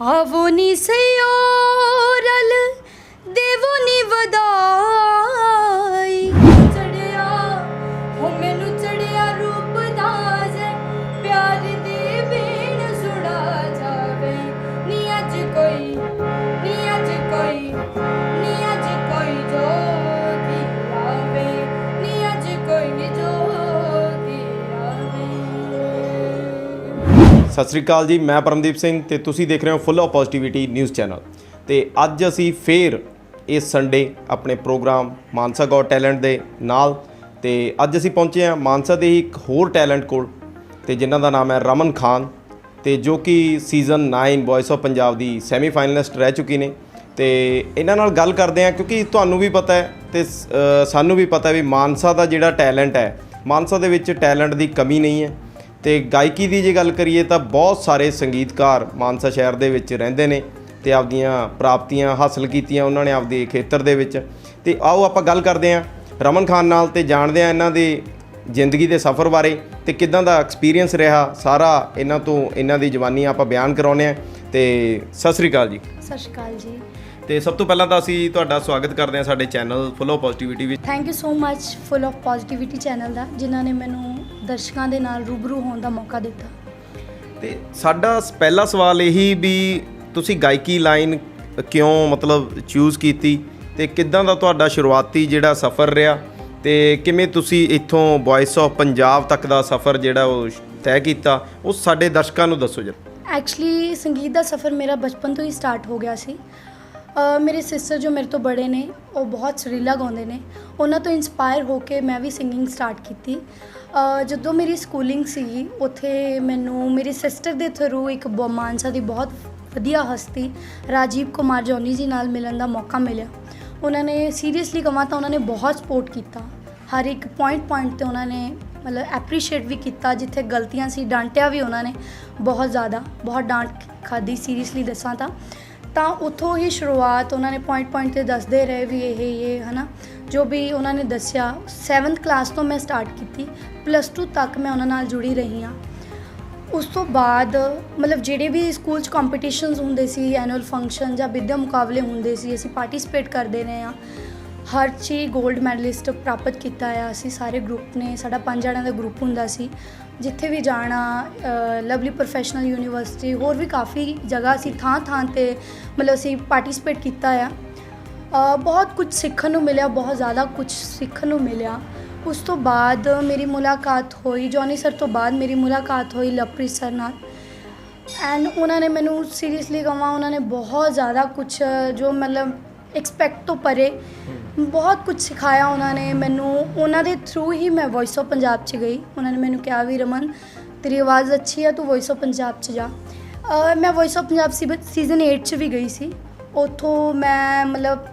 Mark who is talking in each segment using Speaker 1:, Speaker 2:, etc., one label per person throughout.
Speaker 1: ਆਵੋ
Speaker 2: ਸਤਿ ਸ੍ਰੀ ਅਕਾਲ ਜੀ, ਮੈਂ ਪਰਮਦੀਪ ਸਿੰਘ ਤੇ ਤੁਸੀਂ ਦੇਖ ਰਹੇ ਹੋ full of positivity news channel ਤੇ ਅੱਜ ਅਸੀਂ ਫੇਰ ਇਸ ਸੰਡੇ ਆਪਣੇ ਪ੍ਰੋਗਰਾਮ ਮਾਨਸਾ ਗੋਟ ਟੈਲੈਂਟ ਦੇ ਨਾਲ ਤੇ ਅੱਜ ਅਸੀਂ ਪਹੁੰਚੇ ਹਾਂ ਮਾਨਸਾ ਦੇ ਹੀ ਇੱਕ ਹੋਰ ਟੈਲੈਂਟ ਕੋਲ ਤੇ ਜਿਨ੍ਹਾਂ ਦਾ ਨਾਮ ਹੈ ਰਮਨ ਖਾਨ ਤੇ ਜੋ ਕਿ ਸੀਜ਼ਨ 9 ਵੌਇਸ ਆਫ ਪੰਜਾਬ ਦੀ ਸੈਮੀ ਫਾਈਨਲਿਸਟ ਰਹਿ ਚੁੱਕੀ ਨੇ। ਤੇ ਇਹਨਾਂ ਨਾਲ ਗੱਲ ਕਰਦੇ ਹਾਂ ਕਿਉਂਕਿ ਤੁਹਾਨੂੰ ਵੀ ਪਤਾ ਹੈ ਤੇ ਸਾਨੂੰ ਵੀ ਪਤਾ ਹੈ ਵੀ ਮਾਨਸਾ ਦਾ ਜਿਹੜਾ ਟੈਲੈਂਟ ਹੈ, ਮਾਨਸਾ ਦੇ ਵਿੱਚ ਟੈਲੈਂਟ ਦੀ ਕਮੀ ਨਹੀਂ ਹੈ। ਤੇ ਗਾਇਕੀ ਦੀ ਜੇ ਗੱਲ ਕਰੀਏ ਤਾਂ ਬਹੁਤ ਸਾਰੇ ਸੰਗੀਤਕਾਰ ਮਾਨਸਾ ਸ਼ਹਿਰ ਦੇ ਵਿੱਚ ਰਹਿੰਦੇ ਨੇ ਤੇ ਆਪਦੀਆਂ ਪ੍ਰਾਪਤੀਆਂ ਹਾਸਲ ਕੀਤੀਆਂ ਉਹਨਾਂ ਨੇ ਆਪਦੇ ਖੇਤਰ ਦੇ ਵਿੱਚ। ਤੇ ਆਓ ਆਪਾਂ ਗੱਲ ਕਰਦੇ ਹਾਂ ਰਮਨ ਖਾਨ ਨਾਲ ਤੇ ਜਾਣਦੇ ਹਾਂ ਇਹਨਾਂ ਦੇ ਜ਼ਿੰਦਗੀ ਦੇ ਸਫ਼ਰ ਬਾਰੇ ਤੇ ਕਿਦਾਂ ਦਾ ਐਕਸਪੀਰੀਅੰਸ ਰਿਹਾ ਸਾਰਾ ਇਹਨਾਂ ਤੋਂ ਇਹਨਾਂ ਦੀ ਜਵਾਨੀ ਆਪਾਂ ਬਿਆਨ ਕਰਾਉਂਦੇ ਹਾਂ। ਤੇ ਸਤਿ ਸ੍ਰੀ ਅਕਾਲ ਜੀ।
Speaker 1: ਸਤਿ ਸ਼੍ਰੀ ਅਕਾਲ ਜੀ।
Speaker 2: ਤੇ ਸਭ ਤੋਂ ਪਹਿਲਾਂ ਤਾਂ ਅਸੀਂ ਤੁਹਾਡਾ ਸਵਾਗਤ ਕਰਦੇ ਹਾਂ ਸਾਡੇ ਚੈਨਲ ਫੁੱਲ ਆਫ ਪੋਜ਼ਿਟਿਵਿਟੀ ਵਿੱਚ।
Speaker 1: Thank you so much full of positivity channel ਦਾ ਜਿਨ੍ਹਾਂ ਨੇ ਮੈਨੂੰ ਦਰਸ਼ਕਾਂ ਦੇ ਨਾਲ ਰੂਬਰੂ ਹੋਣ ਦਾ ਮੌਕਾ ਦਿੱਤਾ।
Speaker 2: ਤੇ ਸਾਡਾ ਪਹਿਲਾ ਸਵਾਲ ਇਹੀ ਵੀ ਤੁਸੀਂ ਗਾਇਕੀ ਲਾਈਨ ਕਿਉਂ ਮਤਲਬ ਚੂਜ਼ ਕੀਤੀ ਤੇ ਕਿੱਦਾਂ ਦਾ ਤੁਹਾਡਾ ਸ਼ੁਰੂਆਤੀ ਜਿਹੜਾ ਸਫ਼ਰ ਰਿਹਾ ਤੇ ਕਿਵੇਂ ਤੁਸੀਂ ਇੱਥੋਂ ਵੌਇਸ ਆਫ ਪੰਜਾਬ ਤੱਕ ਦਾ ਸਫ਼ਰ ਜਿਹੜਾ ਉਹ ਤੈਅ ਕੀਤਾ ਉਹ ਸਾਡੇ ਦਰਸ਼ਕਾਂ ਨੂੰ ਦੱਸੋ ਜਰਾ।
Speaker 1: ਐਕਚੁਅਲੀ ਸੰਗੀਤ ਦਾ ਸਫ਼ਰ ਮੇਰਾ ਬਚਪਨ ਤੋਂ ਹੀ ਸਟਾਰਟ ਹੋ ਗਿਆ ਸੀ। ਮੇਰੇ ਸਿਸਟਰ ਜੋ ਮੇਰੇ ਤੋਂ ਬੜੇ ਨੇ, ਉਹ ਬਹੁਤ ਸੁਰੀਲਾ ਗਾਉਂਦੇ ਨੇ। ਉਹਨਾਂ ਤੋਂ ਇਨਸਪਾਇਰ ਹੋ ਕੇ ਮੈਂ ਵੀ ਸਿੰਗਿੰਗ ਸਟਾਰਟ ਕੀਤੀ। ਜਦੋਂ ਮੇਰੀ ਸਕੂਲਿੰਗ ਸੀਗੀ, ਉੱਥੇ ਮੈਨੂੰ ਮੇਰੀ ਸਿਸਟਰ ਦੇ ਥਰੂ ਇੱਕ ਬ- ਮਾਨਸਾ ਦੀ ਬਹੁਤ ਵਧੀਆ ਹਸਤੀ ਰਾਜੀਵ ਕੁਮਾਰ ਜੋਨੀ ਜੀ ਨਾਲ ਮਿਲਣ ਦਾ ਮੌਕਾ ਮਿਲਿਆ। ਉਹਨਾਂ ਨੇ ਸੀਰੀਅਸਲੀ ਕਹਾਂ ਤਾਂ ਉਹਨਾਂ ਨੇ ਬਹੁਤ ਸਪੋਰਟ ਕੀਤਾ। ਹਰ ਇੱਕ ਪੁਆਇੰਟ ਪੁਆਇੰਟ ਤੇ ਉਹਨਾਂ ਨੇ ਮਤਲਬ ਐਪਰੀਸ਼ੀਏਟ ਵੀ ਕੀਤਾ, ਜਿੱਥੇ ਗਲਤੀਆਂ ਸੀ, ਡਾਂਟਿਆ ਵੀ ਉਹਨਾਂ ਨੇ ਬਹੁਤ ਜ਼ਿਆਦਾ। ਬਹੁਤ ਡਾਂਟ ਖਾਦੀ ਸੀਰੀਅਸਲੀ ਦੱਸਾਂ ਤਾਂ। ਤਾਂ ਉੱਥੋਂ ਹੀ ਸ਼ੁਰੂਆਤ ਉਹਨਾਂ ਨੇ ਪੁਆਇੰਟ ਪੁਆਇੰਟ ਤੇ ਦੱਸਦੇ ਰਹੇ ਵੀ ਇਹ ਇਹ, ਹਨਾ, ਜੋ ਵੀ ਉਹਨਾਂ ਨੇ ਦੱਸਿਆ 7th ਕਲਾਸ ਤੋਂ ਮੈਂ ਸਟਾਰਟ ਕੀਤੀ ਪਲੱਸ 2 ਤੱਕ ਮੈਂ ਉਹਨਾਂ ਨਾਲ ਜੁੜੀ ਰਹੀ ਹਾਂ। ਉਸ ਤੋਂ ਬਾਅਦ, ਮਤਲਬ ਜਿਹੜੇ ਵੀ ਸਕੂਲ 'ਚ ਕੰਪੀਟੀਸ਼ਨਸ ਹੁੰਦੇ ਸੀ ਐਨੂਅਲ ਫੰਕਸ਼ਨ ਜਾਂ ਵਿਦਿਆ ਮੁਕਾਬਲੇ ਹੁੰਦੇ ਸੀ, ਅਸੀਂ ਪਾਰਟਿਸਿਪੇਟ ਕਰਦੇ ਰਹੇ ਹਾਂ। ਹਰ 'ਚ ਹੀ 골ਡ ਮੈਡਲਿਸਟ ਪ੍ਰਾਪਤ ਕੀਤਾ ਆ, ਅਸੀਂ ਸਾਰੇ ਗਰੁੱਪ ਨੇ, ਸਾਡਾ ਪੰਜ ਜਣਿਆਂ ਦਾ ਗਰੁੱਪ ਹੁੰਦਾ ਸੀ। ਜਿੱਥੇ ਵੀ ਜਾਣਾ ਲਵਲੀ ਪ੍ਰੋਫੈਸ਼ਨਲ ਯੂਨੀਵਰਸਿਟੀ ਹੋਰ ਵੀ ਕਾਫੀ ਜਗ੍ਹਾ ਅਸੀਂ ਥਾਂ ਥਾਂ ਤੇ ਮਤਲਬ ਅਸੀਂ ਪਾਰਟਿਸਿਪੇਟ ਕੀਤਾ ਆ। ਬਹੁਤ ਕੁਝ ਸਿੱਖਣ ਨੂੰ ਮਿਲਿਆ, ਬਹੁਤ ਜ਼ਿਆਦਾ ਕੁਝ ਸਿੱਖਣ ਨੂੰ ਮਿਲਿਆ। ਉਸ ਤੋਂ ਬਾਅਦ ਮੇਰੀ ਮੁਲਾਕਾਤ ਹੋਈ, ਜੌਨੀ ਸਰ ਤੋਂ ਬਾਅਦ ਮੇਰੀ ਮੁਲਾਕਾਤ ਹੋਈ ਲਵਪ੍ਰੀਤ ਸਰ ਨਾਲ। ਐਂਡ ਉਹਨਾਂ ਨੇ ਮੈਨੂੰ ਸੀਰੀਅਸਲੀ ਕਹਾਂ, ਉਹਨਾਂ ਨੇ ਬਹੁਤ ਜ਼ਿਆਦਾ ਕੁਝ ਜੋ ਮਤਲਬ ਐਕਸਪੈਕਟ ਤੋਂ ਪਰੇ ਬਹੁਤ ਕੁਝ ਸਿਖਾਇਆ ਉਹਨਾਂ ਨੇ ਮੈਨੂੰ। ਉਹਨਾਂ ਦੇ ਥਰੂ ਹੀ ਮੈਂ ਵੌਇਸ ਆਫ ਪੰਜਾਬ 'ਚ ਗਈ। ਉਹਨਾਂ ਨੇ ਮੈਨੂੰ ਕਿਹਾ ਵੀ ਰਮਨ ਤੇਰੀ ਆਵਾਜ਼ ਅੱਛੀ ਹੈ ਤੂੰ ਵੌਇਸ ਆਫ ਪੰਜਾਬ 'ਚ ਜਾ। ਮੈਂ ਵੌਇਸ ਆਫ ਪੰਜਾਬ ਸੀਜ਼ਨ 8 'ਚ ਵੀ ਗਈ ਸੀ। ਉੱਥੋਂ ਮੈਂ ਮਤਲਬ